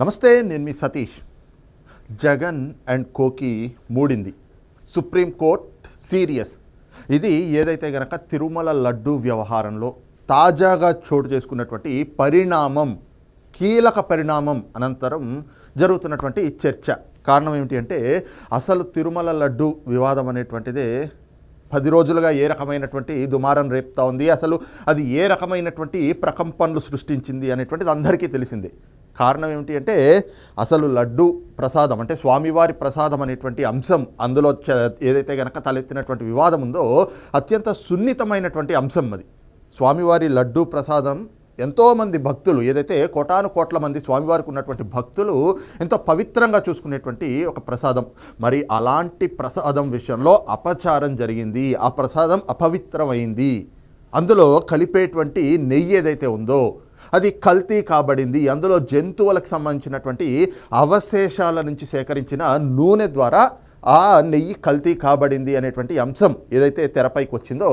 నమస్తే నేను మీ సతీష్. జగన్ అండ్ కోకి మూడింది. Supreme court serious. ఇది ఏదైతే గనక తిరుమల లడ్డు వ్యవహారంలో తాజాగా చోటు చేసుకున్నటువంటి పరిణామం కీలక పరిణామం అనంతరం జరుగుతున్నటువంటి చర్చ. కారణం ఏమిటి అంటే అసలు తిరుమల లడ్డు వివాదం అనేటువంటిదే పది రోజులుగా ఏ రకమైనటువంటి దుమారం రేపుతా ఉంది అసలు అది ఏ రకమైనటువంటి ప్రకంపనలు సృష్టించింది అనేటువంటిది అందరికీ తెలిసిందే. కారణం ఏమిటి అంటే అసలు లడ్డు ప్రసాదం అంటే స్వామివారి ప్రసాదం అనేటువంటి అంశం అందులో ఏదైతే గనక తలెత్తినటువంటి వివాదం ఉందో అత్యంత సున్నితమైనటువంటి అంశం అది. స్వామివారి లడ్డు ప్రసాదం ఎంతోమంది భక్తులు ఏదైతే కోటాను కోట్ల మంది స్వామివారికి ఉన్నటువంటి భక్తులు ఎంతో పవిత్రంగా చూసుకునేటువంటి ఒక ప్రసాదం. మరి అలాంటి ప్రసాదం విషయంలో అపచారం జరిగింది. ఆ ప్రసాదం అపవిత్రమైంది. అందులో కలిపేటువంటి నెయ్యి ఏదైతే ఉందో అది కల్తీ కాబడింది. అందులో జంతువులకు సంబంధించినటువంటి అవశేషాల నుంచి సేకరించిన నూనె ద్వారా ఆ నెయ్యి కల్తీ కాబడింది అనేటువంటి అంశం ఏదైతే తెరపైకి వచ్చిందో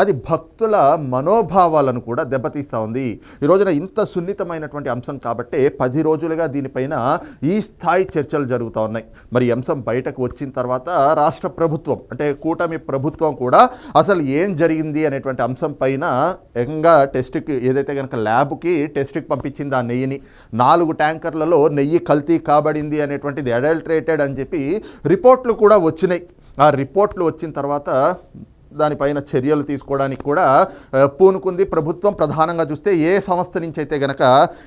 అది భక్తుల మనోభావాలను కూడా దెబ్బతీస్తూ ఉంది. ఈ రోజున ఇంత సున్నితమైనటువంటి అంశం కాబట్టి పది రోజులుగా దీనిపైన ఈ స్థాయి చర్చలు జరుగుతూ ఉన్నాయి. మరి అంశం బయటకు వచ్చిన తర్వాత రాష్ట్ర ప్రభుత్వం అంటే కూటమి ప్రభుత్వం కూడా అసలు ఏం జరిగింది అనేటువంటి అంశం పైన ఏకంగా టెస్ట్కి ఏదైతే కనుక ల్యాబ్కి టెస్ట్కి పంపించింది ఆ నెయ్యిని. నాలుగు ట్యాంకర్లలో నెయ్యి కల్తీ కాబడింది అనేటువంటిది అడల్ట్రేటెడ్ అని చెప్పి రిపోర్ట్లు కూడా వచ్చినాయి. ఆ రిపోర్ట్లు వచ్చిన తర్వాత దానిపైన చర్యలు తీసుకోవడానికి కూడా పూనుకుంది ప్రభుత్వం. ప్రధానంగా చూస్తే ఏ సంస్థ నుంచి అయితే గనక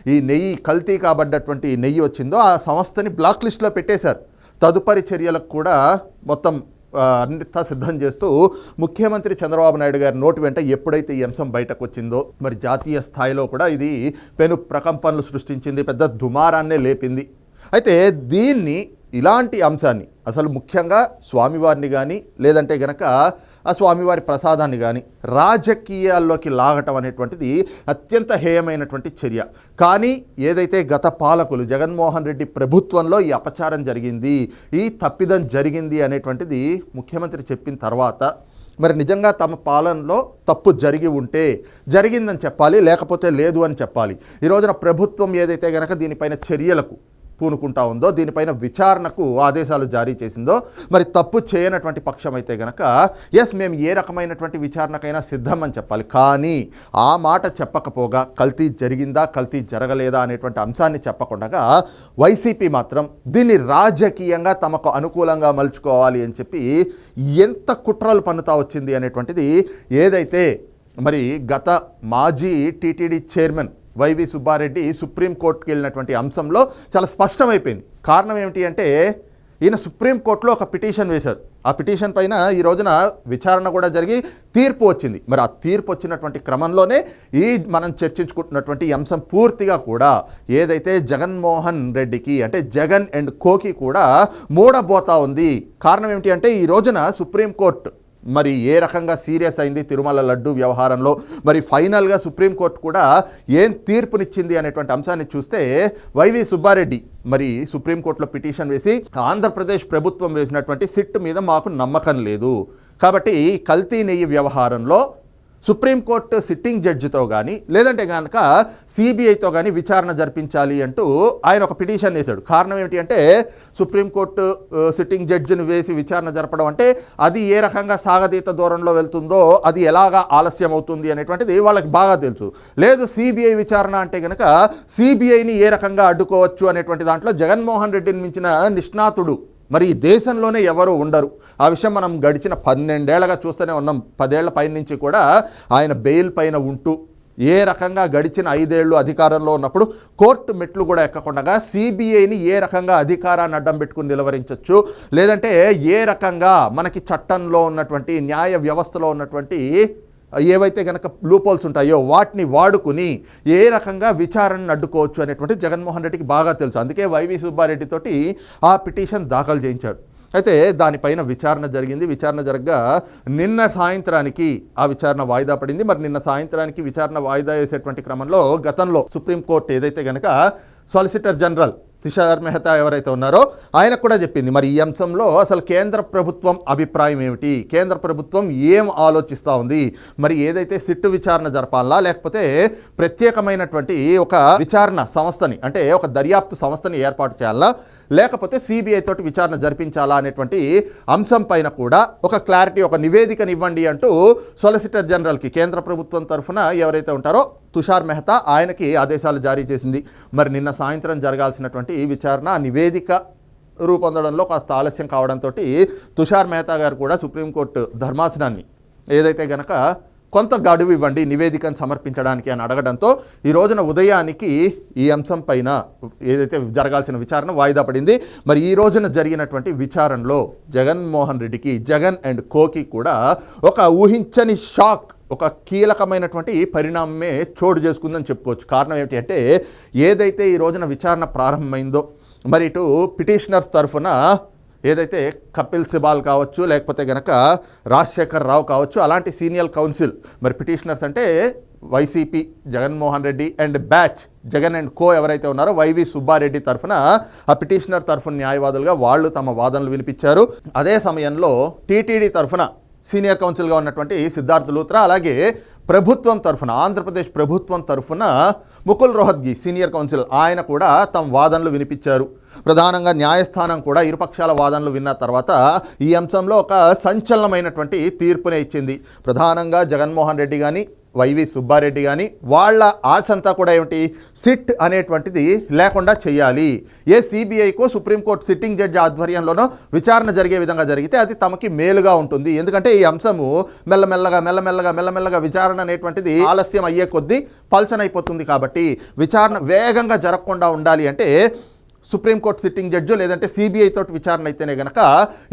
ఈ నెయ్యి కల్తీ కాబడ్డటువంటి నెయ్యి వచ్చిందో ఆ సంస్థని బ్లాక్ లిస్ట్లో పెట్టేశారు. తదుపరి చర్యలకు కూడా మొత్తం ఆ, సిద్ధం చేస్తూ ముఖ్యమంత్రి చంద్రబాబు నాయుడు గారి నోటి వెంట ఎప్పుడైతే ఈ అంశం బయటకు వచ్చిందో మరి జాతీయ స్థాయిలో కూడా ఇది పెను ప్రకంపనలు సృష్టించింది పెద్ద దుమారాన్నే లేపింది. అయితే దీన్ని ఇలాంటి అంశాన్ని అసలు ముఖ్యంగా స్వామివారిని కానీ లేదంటే గనక ఆ స్వామివారి ప్రసాదాన్ని కానీ రాజకీయాల్లోకి లాగటం అనేటువంటిది అత్యంత హేయమైనటువంటి చర్య. కానీ ఏదైతే గత పాలకులు జగన్మోహన్ రెడ్డి ప్రభుత్వంలో ఈ అపచారం జరిగింది ఈ తప్పిదం జరిగింది అనేటువంటిది ముఖ్యమంత్రి చెప్పిన తర్వాత మరి నిజంగా తమ పాలనలో తప్పు జరిగి ఉంటే జరిగిందని చెప్పాలి లేకపోతే లేదు అని చెప్పాలి. ఈ రోజున ప్రభుత్వం ఏదైతే గనక దీనిపైన చర్యలకు పూనుకుంటా ఉందో దీనిపైన విచారణకు ఆదేశాలు జారీ చేసిందో మరి తప్పు చేయనటువంటి పక్షం అయితే గనక ఎస్ మేము ఏ రకమైనటువంటి విచారణకైనా సిద్ధం అని చెప్పాలి. కానీ ఆ మాట చెప్పకపోగా కల్తీ జరిగిందా కల్తీ జరగలేదా అనేటువంటి అంశాన్ని చెప్పకుండా వైసీపీ మాత్రం దీన్ని రాజకీయంగా తమకు అనుకూలంగా మలుచుకోవాలి అని చెప్పి ఎంత కుట్రలు పన్నుతా వచ్చింది అనేటువంటిది ఏదైతే మరి గత మాజీ టీటీడీ చైర్మన్ వైవి సుబ్బారెడ్డి సుప్రీంకోర్టుకి వెళ్ళినటువంటి అంశంలో చాలా స్పష్టమైపోయింది. కారణం ఏమిటి అంటే ఈయన సుప్రీంకోర్టులో ఒక పిటిషన్ వేశారు. ఆ పిటిషన్ పైన ఈ రోజున విచారణ కూడా జరిగి తీర్పు వచ్చింది. మరి ఆ తీర్పు వచ్చినటువంటి క్రమంలోనే ఈ మనం చర్చించుకుంటున్నటువంటి అంశం పూర్తిగా కూడా ఏదైతే జగన్మోహన్ రెడ్డికి అంటే జగన్ అండ్ కోకి కూడా మూడబోతా ఉంది. కారణం ఏమిటి అంటే ఈ రోజున సుప్రీంకోర్టు మరి ఏ రకంగా సీరియస్ అయింది తిరుమల లడ్డు వ్యవహారంలో? మరి ఫైనల్గా సుప్రీంకోర్టు కూడా ఏం తీర్పునిచ్చింది అనేటువంటి అంశాన్ని చూస్తే వైవి సుబ్బారెడ్డి మరి సుప్రీంకోర్టులో పిటిషన్ వేసి ఆంధ్రప్రదేశ్ ప్రభుత్వం వేసినటువంటి సిట్ మీద మాకు నమ్మకం లేదు. కాబట్టి కల్తీ నెయ్యి వ్యవహారంలో సుప్రీంకోర్టు సిట్టింగ్ జడ్జితో కానీ లేదంటే కనుక సిబిఐతో కానీ విచారణ జరిపించాలి అంటూ ఆయన ఒక పిటిషన్ వేశాడు. కారణం ఏమిటి అంటే సుప్రీంకోర్టు సిట్టింగ్ జడ్జిని వేసి విచారణ జరపడం అంటే అది ఏ రకంగా సాగతీత దూరంలో వెళ్తుందో అది ఎలాగా ఆలస్యం అవుతుంది అనేటువంటిది వాళ్ళకి బాగా తెలుసు. లేదు సిబిఐ విచారణ అంటే కనుక సిబిఐని ఏ రకంగా అడ్డుకోవచ్చు అనేటువంటి దాంట్లో జగన్మోహన్ రెడ్డిని మించిన నిష్ణాతుడు మరి ఈ దేశంలోనే ఎవరు ఉండరు. ఆ విషయం మనం గడిచిన పన్నెండేళ్ళగా చూస్తూనే ఉన్నాం. పదేళ్ళ పైన నుంచి కూడా ఆయన బెయిల్ పైన ఉంటూ ఏ రకంగా గడిచిన ఐదేళ్ళు అధికారంలో ఉన్నప్పుడు కోర్టు మెట్లు కూడా ఎక్కకుండా సిబిఐని ఏ రకంగా అధికారాన్ని అడ్డం పెట్టుకుని నిలవరించవచ్చు లేదంటే ఏ రకంగా మనకి చట్టంలో ఉన్నటువంటి న్యాయ వ్యవస్థలో ఉన్నటువంటి ఏవైతే కనుక లూపోల్స్ ఉంటాయో వాటిని వాడుకుని ఏ రకంగా విచారణను అడ్డుకోవచ్చు అనేటువంటి జగన్మోహన్ రెడ్డికి బాగా తెలుసు. అందుకే వైవి సుబ్బారెడ్డి తోటి ఆ పిటిషన్ దాఖలు చేయించాడు. అయితే దానిపైన విచారణ జరిగింది. విచారణ జరగగా నిన్న సాయంత్రానికి ఆ విచారణ వాయిదా పడింది. మరి నిన్న సాయంత్రానికి విచారణ వాయిదా వేసేటువంటి క్రమంలో గతంలో సుప్రీంకోర్టు ఏదైతే కనుక సాలిసిటర్ జనరల్ తుషార్ మెహతా ఎవరైతే ఉన్నారో ఆయనకు కూడా చెప్పింది. మరి ఈ అంశంలో అసలు కేంద్ర ప్రభుత్వం అభిప్రాయం ఏమిటి? కేంద్ర ప్రభుత్వం ఏం ఆలోచిస్తూ ఉంది? మరి ఏదైతే సిట్టు విచారణ జరపాలా లేకపోతే ప్రత్యేకమైనటువంటి ఒక విచారణ సంస్థని అంటే ఒక దర్యాప్తు సంస్థని ఏర్పాటు చేయాలా? లేకపోతే సిబిఐ తోటి విచారణ జరిపించాలా అనేటువంటి అంశం పైన కూడా ఒక క్లారిటీ ఒక నివేదికనివ్వండి అంటూ సొలిసిటర్ జనరల్కి కేంద్ర ప్రభుత్వం తరఫున ఎవరైతే ఉంటారో తుషార్ మెహతా ఆయనకి ఆదేశాలు జారీ చేసింది. మరి నిన్న సాయంత్రం జరగాల్సినటువంటి ఈ విచారణ నివేదిక రూపొందడంలో కాస్త ఆలస్యం కావడంతో తుషార్ మెహతా గారు కూడా సుప్రీంకోర్టు ధర్మాసనాన్ని ఏదైతే గనక కొంత గడువు ఇవ్వండి నివేదికను సమర్పించడానికి అని అడగడంతో ఈ రోజున ఉదయానికి ఈ అంశం పైన ఏదైతే జరగాల్సిన విచారణ వాయిదా పడింది మరి ఈ రోజున జరిగినటువంటి విచారణలో జగన్మోహన్ రెడ్డికి జగన్ అండ్ కోకి కూడా ఒక ఊహించని షాక్ ఒక కీలకమైనటువంటి పరిణామమే చోటు చేసుకుందని చెప్పుకోవచ్చు. కారణం ఏమిటి అంటే ఏదైతే ఈ రోజున విచారణ ప్రారంభమైందో మరి ఇటు పిటిషనర్స్ తరఫున ఏదైతే కపిల్ సిబాల్ కావచ్చు లేకపోతే గనక రాజశేఖర్ రావు కావచ్చు అలాంటి సీనియర్ కౌన్సిల్ మరి పిటిషనర్స్ అంటే YCP Jaganmohan Reddy and batch Jagan and co ఎవరైతే ఉన్నారో వైవి సుబ్బారెడ్డి తరఫున ఆ పిటిషనర్ తరఫున న్యాయవాదులుగా వాళ్ళు తమ వాదనలు వినిపించారు. అదే సమయంలో టీటీడీ తరఫున సీనియర్ కౌన్సిల్గా ఉన్నటువంటి సిద్ధార్థ లూత్రా అలాగే ప్రభుత్వం తరఫున ఆంధ్రప్రదేశ్ ప్రభుత్వం తరఫున ముకుల్ రోహద్గి సీనియర్ కౌన్సిల్ ఆయన కూడా తమ వాదనలు వినిపించారు. ప్రధానంగా న్యాయస్థానం కూడా ఇరుపక్షాల వాదనలు విన్న తర్వాత ఈ అంశంలో ఒక సంచలనమైనటువంటి తీర్పునే ఇచ్చింది. ప్రధానంగా జగన్మోహన్ రెడ్డి కానీ వైవి సుబ్బారెడ్డి కానీ వాళ్ళ ఆశంతా కూడా ఏమిటి? సిట్ అనేటువంటిది లేకుండా చేయాలి. ఏ సిబిఐకో సుప్రీంకోర్టు సిట్టింగ్ జడ్జి ఆధ్వర్యంలోనో విచారణ జరిగే విధంగా జరిగితే అది తమకి మేలుగా ఉంటుంది. ఎందుకంటే ఈ అంశము మెల్లమెల్లగా మెల్లమెల్లగా మెల్లమెల్లగా విచారణ అనేటువంటిది ఆలస్యం అయ్యే కొద్దీ పల్చనైపోతుంది కాబట్టి విచారణ వేగంగా జరగకుండా ఉండాలి అంటే సుప్రీంకోర్టు సిట్టింగ్ జడ్జో లేదంటే సిబిఐ తోటి విచారణ అయితేనే గనక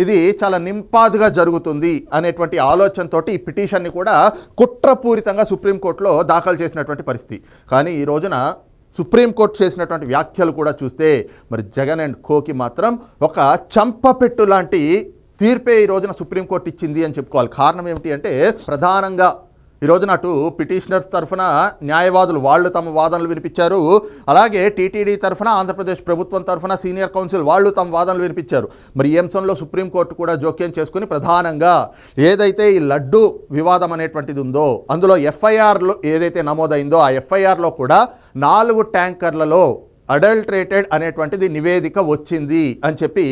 ఇది చాలా నింపాదుగా జరుగుతుంది అనేటువంటి ఆలోచనతో ఈ పిటిషన్ని కూడా కుట్రపూరితంగా సుప్రీంకోర్టులో దాఖలు చేసినటువంటి పరిస్థితి. కానీ ఈ రోజున సుప్రీంకోర్టు చేసినటువంటి వ్యాఖ్యలు కూడా చూస్తే మరి జగన్ అండ్ కోకి మాత్రం ఒక చంపపెట్టు లాంటి తీర్పే ఈ రోజున సుప్రీంకోర్టు ఇచ్చింది అని చెప్పుకోవాలి. కారణం ఏమిటి అంటే ప్రధానంగా ఈరోజు నాటు పిటిషనర్స్ తరఫున న్యాయవాదులు వాళ్ళు తమ వాదనలు వినిపించారు. అలాగే టీటీడీ తరఫున ఆంధ్రప్రదేశ్ ప్రభుత్వం తరఫున సీనియర్ కౌన్సిల్ వాళ్ళు తమ వాదనలు వినిపించారు. మరి ఈ అంశంలో సుప్రీంకోర్టు కూడా జోక్యం చేసుకుని ప్రధానంగా ఏదైతే ఈ లడ్డు వివాదం అనేటువంటిది ఉందో అందులో ఎఫ్ఐఆర్లో ఏదైతే నమోదైందో ఆ ఎఫ్ఐఆర్లో కూడా నాలుగు ట్యాంకర్లలో అడల్ట్రేటెడ్ అనేటువంటిది నివేదిక వచ్చింది అని చెప్పి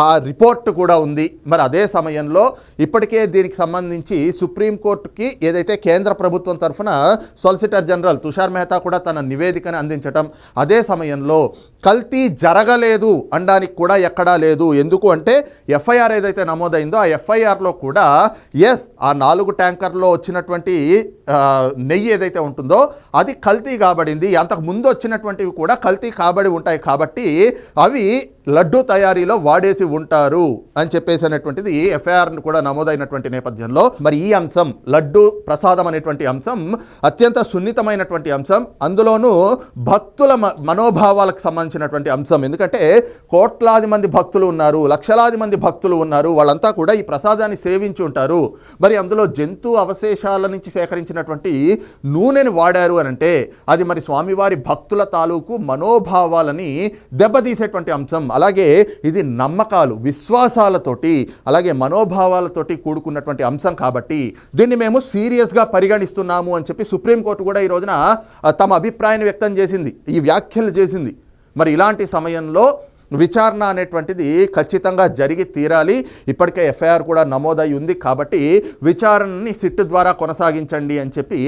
ఆ రిపోర్ట్ కూడా ఉంది. మరి అదే సమయంలో ఇప్పటికే దీనికి సంబంధించి సుప్రీంకోర్టుకి ఏదైతే కేంద్ర ప్రభుత్వం తరఫున సొలిసిటర్ జనరల్ తుషార్ మెహతా కూడా తన నివేదికను అందించటం అదే సమయంలో కల్తీ జరగలేదు అనడానికి కూడా ఎక్కడా లేదు. ఎందుకు అంటే ఎఫ్ఐఆర్ ఏదైతే నమోదైందో ఆ ఎఫ్ఐఆర్లో కూడా ఎస్ ఆ నాలుగు ట్యాంకర్లో వచ్చినటువంటి నెయ్యి ఏదైతే ఉంటుందో అది కల్తీ కాబడింది. అంతకు ముందు వచ్చినటువంటివి కూడా కల్తీ కాబడి ఉంటాయి కాబట్టి అవి లడ్డు తయారీలో వాడేసి ఉంటారు అని చెప్పేసి అనేటువంటిది ఎఫ్ఐఆర్ కూడా నమోదైనటువంటి నేపథ్యంలో. మరి ఈ అంశం లడ్డు ప్రసాదం అనేటువంటి అంశం అత్యంత సున్నితమైనటువంటి అంశం అందులోనూ భక్తుల మ- మనోభావాలకు సంబంధించినటువంటి అంశం. ఎందుకంటే కోట్లాది మంది భక్తులు ఉన్నారు లక్షలాది మంది భక్తులు ఉన్నారు వాళ్ళంతా కూడా ఈ ప్రసాదాన్ని సేవించి ఉంటారు. మరి అందులో జంతు అవశేషాల నుంచి సేకరించినటువంటి నూనెని వాడారు అని అంటే అది మరి స్వామివారి భక్తుల తాలూకు మనోభావాలని దెబ్బతీసేటువంటి అంశం. అలాగే ఇది నమ్మకాలు విశ్వాసాలతోటి అలాగే మనోభావాలతోటి కూడుకున్నటువంటి అంశం కాబట్టి దీన్ని మేము సీరియస్గా పరిగణిస్తున్నాము అని చెప్పి సుప్రీంకోర్టు కూడా ఈ రోజున తమ అభిప్రాయాన్ని వ్యక్తం చేసింది. ఈ వ్యాఖ్యలు చేసింది. మరి ఇలాంటి సమయంలో విచారణ అనేటువంటిది ఖచ్చితంగా జరిగి తీరాలి. ఇప్పటికే ఎఫ్ఐఆర్ కూడా నమోదై ఉంది కాబట్టి విచారణని సిట్ ద్వారా కొనసాగించండి అని చెప్పి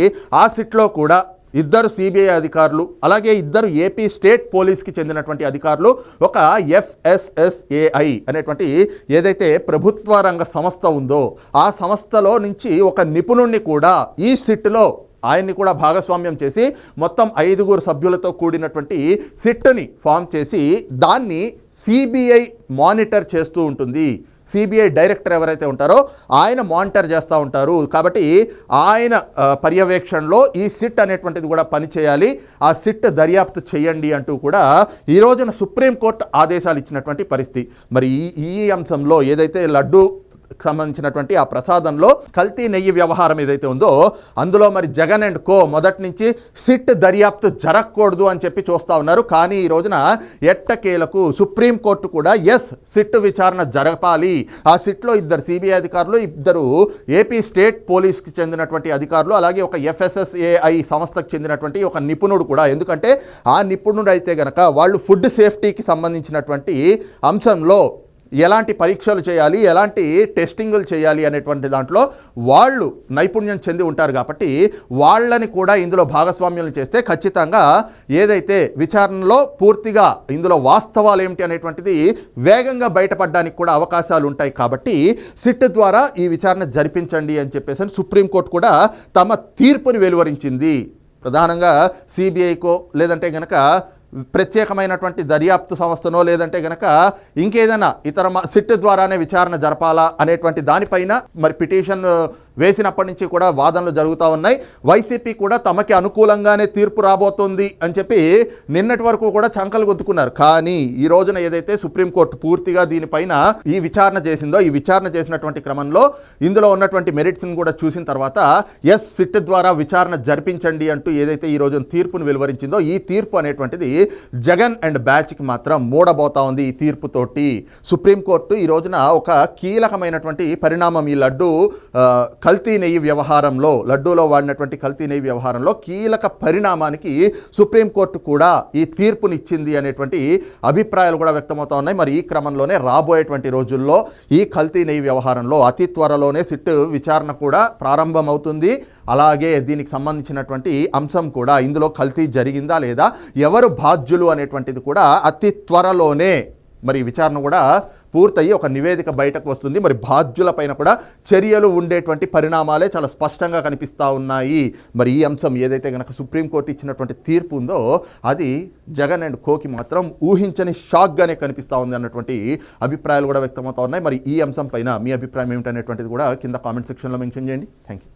ఆ సిట్లో కూడా ఇద్దరు సిబిఐ అధికారులు అలాగే ఇద్దరు ఏపీ స్టేట్ పోలీస్కి చెందినటువంటి అధికారులు ఒక ఎఫ్ఎస్ఎస్ఏఐ అనేటువంటి ఏదైతే ప్రభుత్వ రంగ సంస్థ ఉందో ఆ సంస్థలో నుంచి ఒక నిపుణుణ్ణి కూడా ఈ సిట్లో ఆయన్ని కూడా భాగస్వామ్యం చేసి మొత్తం ఐదుగురు సభ్యులతో కూడినటువంటి సిట్ని ఫామ్ చేసి దాన్ని సిబిఐ మానిటర్ చేస్తూ ఉంటుంది. సిబిఐ డైరెక్టర్ ఎవరైతే ఉంటారో ఆయన మానిటర్ చేస్తూ ఉంటారు. కాబట్టి ఆయన పర్యవేక్షణలో ఈ సిట్ అనేటువంటిది కూడా పనిచేయాలి. ఆ సిట్ దర్యాప్తు చేయండి అంటూ కూడా ఈ రోజున సుప్రీంకోర్టు ఆదేశాలు ఇచ్చినటువంటి పరిస్థితి. మరి ఈ ఈ అంశంలో ఏదైతే లడ్డు సంబంధించినటువంటి ఆ ప్రసాదంలో కల్తీ నెయ్యి వ్యవహారం ఏదైతే ఉందో అందులో మరి జగన్ అండ్ కో మొదటి నుంచి సిట్ దర్యాప్తు జరగకూడదు అని చెప్పి చూస్తా ఉన్నారు. కానీ ఈ రోజున ఎట్టకేలకు సుప్రీంకోర్టు కూడా ఎస్ సిట్ విచారణ జరపాలి. ఆ సిట్లో ఇద్దరు సిబిఐ అధికారులు ఇద్దరు ఏపీ స్టేట్ పోలీస్కి చెందినటువంటి అధికారులు అలాగే ఒక ఎఫ్ఎస్ఎస్ఏఐ సంస్థకు చెందినటువంటి ఒక నిపుణుడు కూడా. ఎందుకంటే ఆ నిపుణుడు అయితే గనక వాళ్ళు ఫుడ్ సేఫ్టీకి సంబంధించినటువంటి అంశంలో ఎలాంటి పరీక్షలు చేయాలి ఎలాంటి టెస్టింగులు చేయాలి అనేటువంటి దాంట్లో వాళ్ళు నైపుణ్యం చెంది ఉంటారు కాబట్టి వాళ్ళని కూడా ఇందులో భాగస్వామ్యం చేస్తే ఖచ్చితంగా ఏదైతే విచారణలో పూర్తిగా ఇందులో వాస్తవాలు ఏమిటి అనేటువంటిది వేగంగా బయటపడడానికి కూడా అవకాశాలు ఉంటాయి కాబట్టి సిట్ ద్వారా ఈ విచారణ జరిపించండి అని చెప్పేసి అని సుప్రీంకోర్టు కూడా తమ తీర్పుని వెలువరించింది. ప్రధానంగా సిబిఐకో లేదంటే కనుక ప్రత్యేకమైనటువంటి దర్యాప్తు సంస్థనో లేదంటే గనక ఇంకేదైనా ఇతర సిట్ ద్వారానే విచారణ జరపాలా అనేటువంటి దానిపైన మరి పిటిషన్ వేసినప్పటి నుంచి కూడా వాదనలు జరుగుతూ ఉన్నాయి. వైసీపీ కూడా తమకి అనుకూలంగానే తీర్పు రాబోతుంది అని చెప్పి నిన్నటి వరకు కూడా చంకలు గుద్దుకున్నారు. కానీ ఈ రోజున ఏదైతే సుప్రీంకోర్టు పూర్తిగా దీనిపైన ఈ విచారణ చేసిందో ఈ విచారణ చేసినటువంటి క్రమంలో ఇందులో ఉన్నటువంటి మెరిట్స్ని కూడా చూసిన తర్వాత ఎస్ సిట్ ద్వారా విచారణ జరిపించండి అంటూ ఏదైతే ఈ రోజున తీర్పును వెలువరించిందో ఈ తీర్పు అనేటువంటిది జగన్ అండ్ బ్యాచ్కి మాత్రం మూడబోతా ఉంది ఈ తీర్పుతోటి. సుప్రీంకోర్టు ఈ రోజున ఒక కీలకమైనటువంటి పరిణామం ఈ లడ్డు కల్తీ నెయ్యి వ్యవహారంలో లడ్డూలో వాడినటువంటి కల్తీ నెయ్యి వ్యవహారంలో కీలక పరిణామానికి సుప్రీంకోర్టు కూడా ఈ తీర్పునిచ్చింది అనేటువంటి అభిప్రాయాలు కూడా వ్యక్తమవుతా ఉన్నాయి. మరి ఈ క్రమంలోనే రాబోయేటువంటి రోజుల్లో ఈ కల్తీ నెయ్యి వ్యవహారంలో అతి త్వరలోనే సిట్ విచారణ కూడా ప్రారంభమవుతుంది. అలాగే దీనికి సంబంధించినటువంటి అంశం కూడా ఇందులో కల్తీ జరిగిందా లేదా ఎవరు బాధ్యులు అనేటువంటిది కూడా అతి త్వరలోనే మరి విచారణ కూడా పూర్తయి ఒక నివేదిక బయటకు వస్తుంది. మరి బాధ్యుల పైన కూడా చర్యలు ఉండేటువంటి పరిణామాలే చాలా స్పష్టంగా కనిపిస్తూ ఉన్నాయి. మరి ఈ అంశం ఏదైతే కనుక సుప్రీంకోర్టు ఇచ్చినటువంటి తీర్పు ఉందో అది జగన్ అండ్ కోకి మాత్రం ఊహించని షాక్గానే కనిపిస్తూ ఉంది అన్నటువంటి అభిప్రాయాలు కూడా వ్యక్తమవుతా ఉన్నాయి. మరి ఈ అంశం పైన మీ అభిప్రాయం ఏమిటనేటువంటిది కూడా కింద కామెంట్ సెక్షన్లో మెన్షన్ చేయండి. Thank you